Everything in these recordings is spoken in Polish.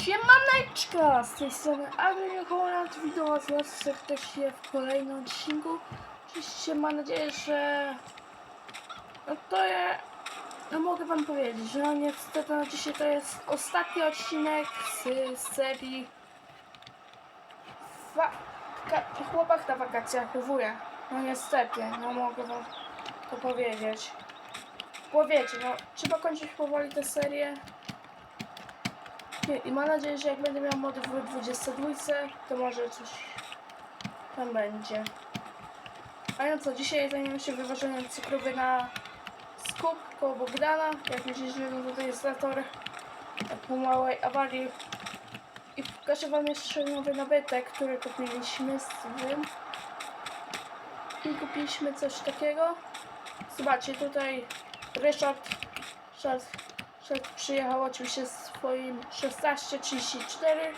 Siemaneczka! Z tej strony Adrian Holland. Witam was bardzo serdecznie w kolejnym odcinku. Oczywiście mam nadzieję, że... No to ja... No mogę wam powiedzieć, że no niestety na dzisiaj to jest ostatni odcinek z, serii... Wa... Chłopak na wakacjach WW. No niestety, no mogę wam to powiedzieć. Bo wiecie, no trzeba kończyć powoli tę serię. I mam nadzieję, że jak będę miał mody w 22, to może coś tam będzie. A ja co, dzisiaj zajmiemy się wyważeniem cukrowy na skup koło Bogdana. Jak widzicie, no tutaj jest zator po małej awarii. I pokażę wam jeszcze nowy nabytek, który kupiliśmy z tym. I kupiliśmy coś takiego. Zobaczcie, tutaj Ryszard, Ryszard Szef przyjechał oczywiście z swoim 1634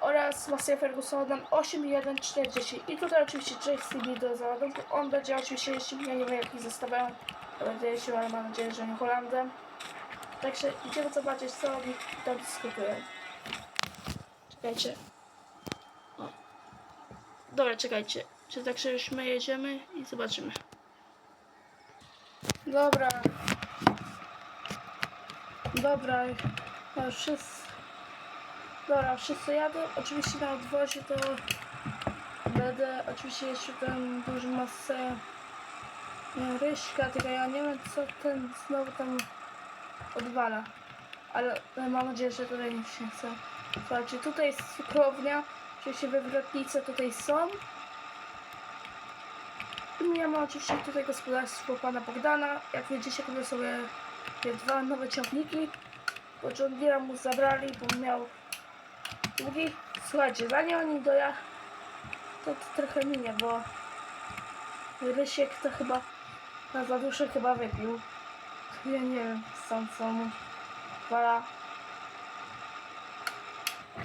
oraz Massey Fergusonem 8140 i tutaj oczywiście JCB do załadunku. On będzie oczywiście jeździł, ja nie wiem jaki zestawiałem, to jeździł, ale mam nadzieję, że nie Holandem. Także idziemy zobaczyć co oni tam dyskutują. Czekajcie. O. Dobra, czekajcie. Czy także już my jedziemy i zobaczymy. Dobra, Dobra, no wszyscy. Dobra, wszyscy jadą. Oczywiście na odwozie to będę oczywiście jeszcze tam dużą masę e, ryśka, tylko ja nie wiem co ten znowu tam odwala. Ale ale mam nadzieję, że tutaj nic nie chce. Słuchajcie, tutaj jest cukrownia, oczywiście wywrotnice tutaj są. Ja mam oczywiście tutaj gospodarstwo pana Bogdana. Jak widzicie, kupię sobie te dwa nowe ciągniki. Bo John mu zabrali, bo miał długi. Słuchajcie, zanim oni doja, to, to trochę minie, bo Rysiek to chyba na za duszy chyba wypił. Ja nie wiem, stąd co mu.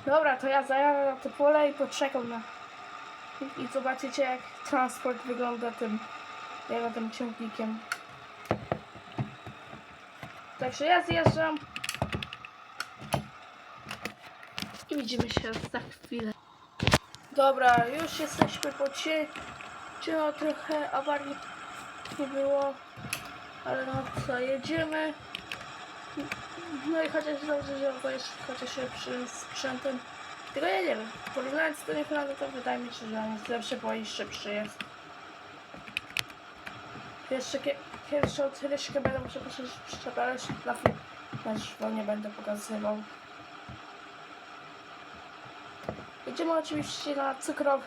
Dobra, to ja zajadę na to pole i poczekam na... I, i zobaczycie jak transport wygląda tym, jego tym ciągnikiem. Także ja zjeżdżam. I widzimy się za chwilę. Dobra, już jesteśmy po cięciu. No trochę awarii nie było. Ale no co, jedziemy. No i chociaż dobrze, że jest chociaż przy sprzętem. Tylko wiem. Porównując do Nieplandu, to wydaje mi się, że on lepszy, bo i szybszy. Kie- pierwszą ryszkę będę musiał przepraszać na film. Też wam nie będę pokazywał. Jedziemy oczywiście na cukrow.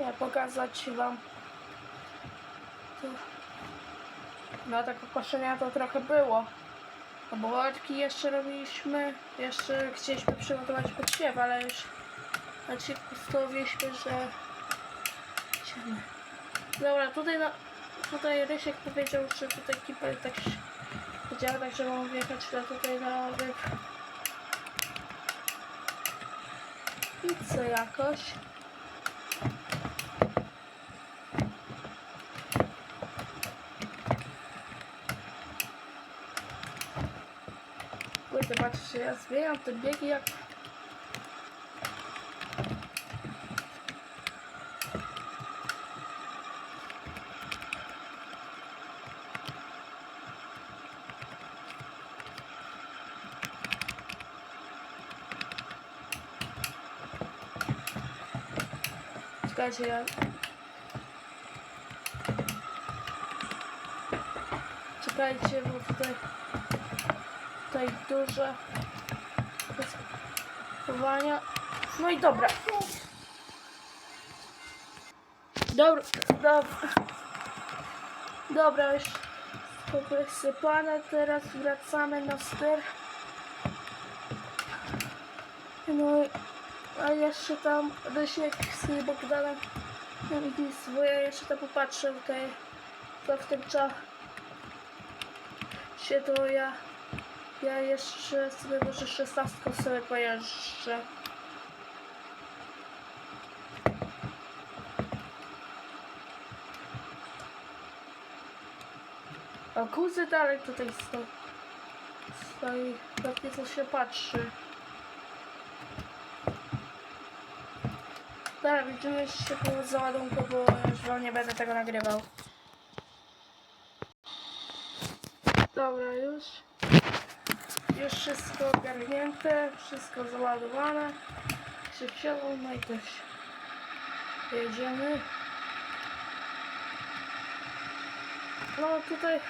Ja pokazać wam. No tak koszenia to trochę było. Obłotki jeszcze robiliśmy. Jeszcze chcieliśmy przygotować podsiew, ale już znaczy postanowiliśmy, że Idziemy. Dobra, tutaj na, tutaj Rysiek powiedział, że tutaj kiper tak działa, tak że mam wjechać na tutaj na obieg. I co jakoś. Kurde, patrzcie, ja zmieniam te biegi jak... Czekajcie, ja... Czekajcie, bo tutaj... Tutaj duże... Chowania. No i dobra. Dobra, dobra. Dobra, już powysypane. Teraz wracamy na ster. No i- a jeszcze tam Rysiek z Bogdanem swoje jeszcze tam popatrzę tutaj co w tym czasie to ja ja jeszcze sobie może szesnastką sobie pojeżdżę. O kuzy dalej tutaj są. Stoi, pewnie co się patrzy. Dobra, widzimy się po załadunku, bo już wam nie będę tego nagrywał. Dobra, już. Już wszystko ogarnięte, wszystko załadowane. Się wsiadło, no i też jedziemy. No tutaj,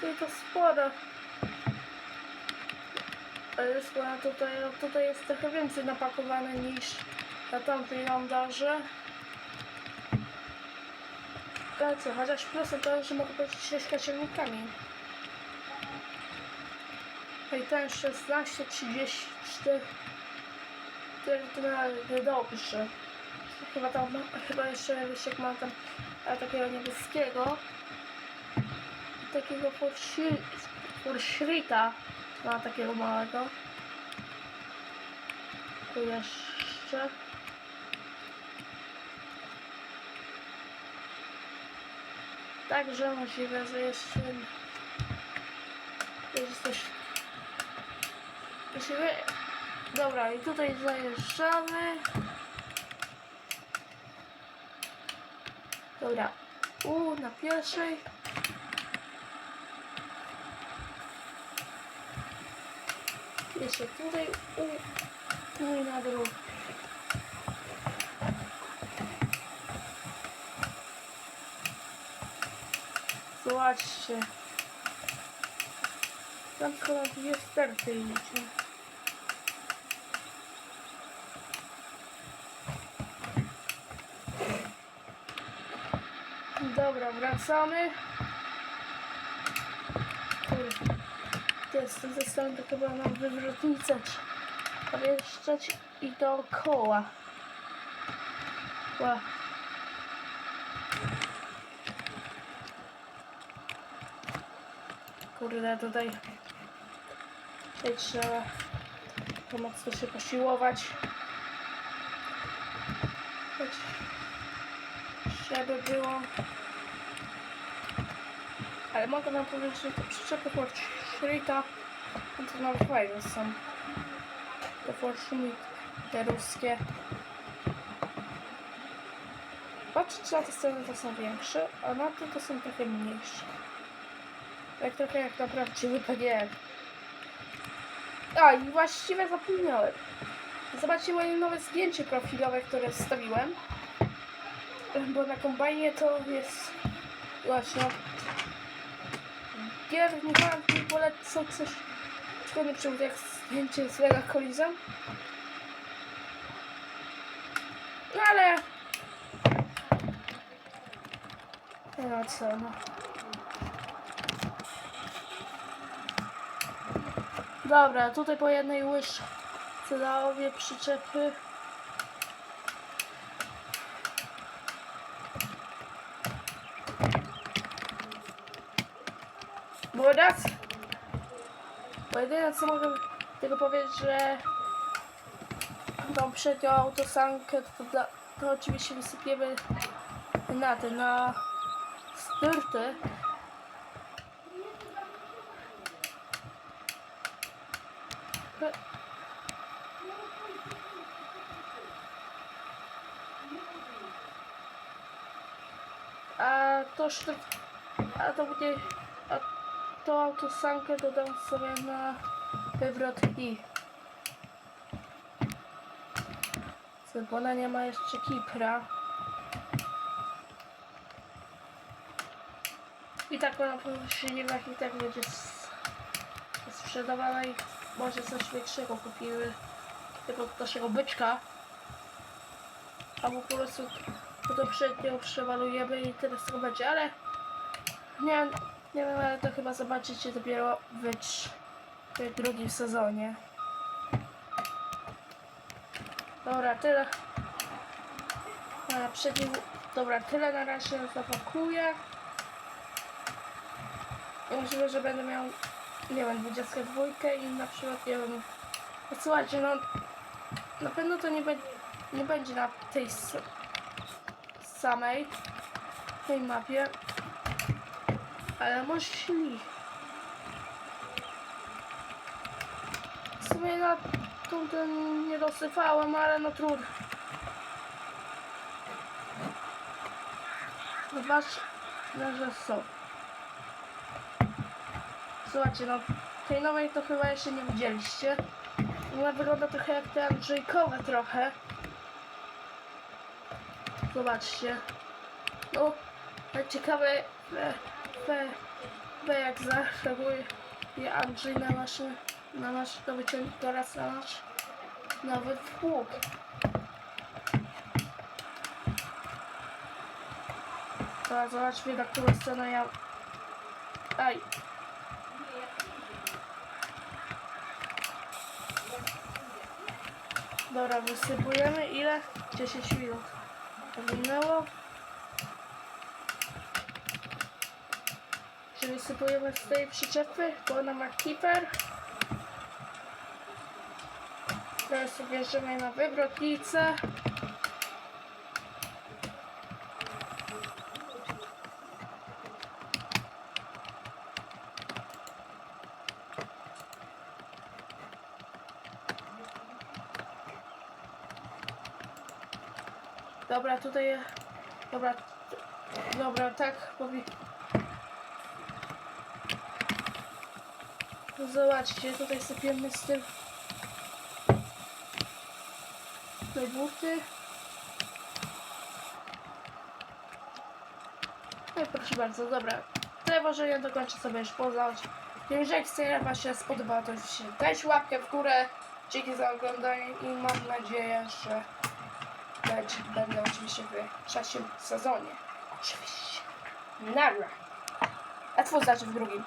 tutaj to sporo. Ale chyba tutaj, no tutaj jest trochę więcej napakowane niż na tamtej landarze. Ale co, chociaż plusem to, że mogę być ścieżka ciągnikami. I ten 16, 34 to dobrze. Chyba tam, chyba jeszcze Rysiek ma tam a, takiego niebieskiego. Takiego Forshrita ma takiego małego. Tu jeszcze. Także możliwe, że jeszcze jest coś Musimy... Dobra, i tutaj zajeżdżamy. Dobra. U, na pierwszej. Jeszcze tutaj. U. I na drugiej. Zobaczcie. Tam chyba dwie sterty idzie. Dobra, wracamy. Kurde. To jest ze strony to chyba na wywrotnicę wjeżdżać i dookoła. Ła. Kurde, tutaj, tutaj trzeba to mocno się posiłować. Żeby było. Ale mogę wam powiedzieć, że te przyczepy Forshrita to nawet fajne są. Te Forshmit, te ruskie. Patrzcie na te sceny, to są większe, a na te to są trochę mniejsze. Tak trochę jak na prawdziwy PGR. A i właściwie zapomniałem. Zobaczcie moje nowe zdjęcie profilowe, które wstawiłem. Bo na kombajnie to jest właśnie gier Niemczech polecą coś szkolny przewód jak zdjęcie z Kolizem. No ale no co no. Dobra, tutaj po jednej łyżce za obie przyczepy. Bo raz, bo jedyne co mogę tylko powiedzieć, że tą przednią autosankę to, da, to oczywiście wysypiemy na te, na styrty. A to sztyt, a to będzie, a tą autosankę dodam sobie na wywrot i. Co, bo ona nie ma jeszcze kipra. I tak ona po silnikach i tak będzie sprzedawana i może coś większego kupimy. Tylko naszego byczka. Albo po prostu to przednią przewalujemy i tyle z będzie, ale nie, nie wiem, ale to chyba zobaczycie dopiero w, w drugim sezonie. Dobra, tyle. A, dobra, tyle na razie zapakuję. Możliwe, że będę miał, wiem, 22 i na przykład, wiem, no słuchajcie, no na pewno to nie, be, nie będzie na tej samej, tej mapie, ale możli. sumie na tu ten nie dosypałem, ale no trudno. Zobacz, że są. Słuchajcie, no tej nowej to chyba jeszcze nie widzieliście. Ona wygląda trochę jak te Andrzejkowe trochę. Zobaczcie. No, ciekawe, we, we, we jak zareaguje Andrzej na nasz, na nasz nowy ciągnik oraz na nasz nowy pług. Teraz zobaczmy na którą stronę ja... Aj! Dobra, wysypujemy ile? 10 minut. To minęło. Czyli wysypujemy z tej przyczepy, bo ona ma keeper. Teraz bierzemy na wywrotnicę. Dobra, tutaj. Dobra. Dobra, tak powi. Zobaczcie, tutaj sypiemy z tym. Te buty. No i proszę bardzo, dobra. Tyle może ja dokończę sobie już poznać. Jeżeli jak Wam się spodoba, to się dajcie łapkę w górę. Dzięki za oglądanie i mam nadzieję, że będzie, będę oczywiście w trzecim sezonie. Oczywiście. Nara. A twój znaczy w drugim.